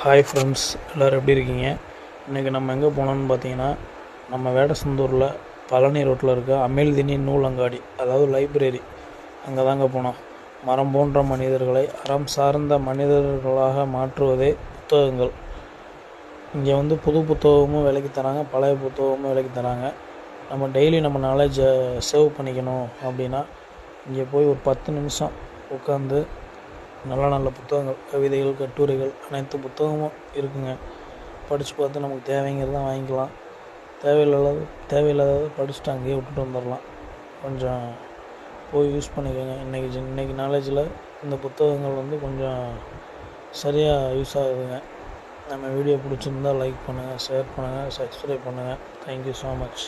Hi friends எல்லோரும் எப்படி இருக்கீங்க? இன்றைக்கி நம்ம எங்கே போனோம்னு பார்த்தீங்கன்னா நம்ம வேடசந்தூரில் பழனி ரோட்டில் இருக்க அமிழ்தினி நூலங்காடி அதாவது லைப்ரரி அங்கே தாங்க போனோம். மரம் போன்ற மனிதர்களை அறம் சார்ந்த மனிதர்களாக மாற்றுவதே புத்தகங்கள். இங்கே வந்து புது புத்தகமும் விலைக்கு தராங்க பழைய புத்தகமும் விலைக்கு தராங்க. நம்ம டெய்லி நம்ம நாலேஜை சேவ் பண்ணிக்கணும் அப்படின்னா இங்கே போய் ஒரு பத்து நிமிஷம் உட்காந்து நல்ல நல்ல புத்தகங்கள் கவிதைகள் கட்டுரைகள் அனைத்து புத்தகமும் இருக்குங்க. படித்து பார்த்து நமக்கு தேவைங்கிறத வாங்கிக்கலாம். தேவையில்லாத தேவையில்லாததை படிச்சுட்டு அங்கேயே விட்டுட்டு வந்துடலாம். கொஞ்சம் போய் யூஸ் பண்ணிக்கோங்க. இன்றைக்கி ஜென் இன்றைக்கி நாலேஜில் இந்த புத்தகங்கள் வந்து கொஞ்சம் சரியாக யூஸ் ஆகுதுங்க. நம்ம வீடியோ பிடிச்சிருந்தா லைக் பண்ணுங்கள் ஷேர் பண்ணுங்கள் சப்ஸ்கிரைப் பண்ணுங்கள் தேங்க்யூ ஸோ மச்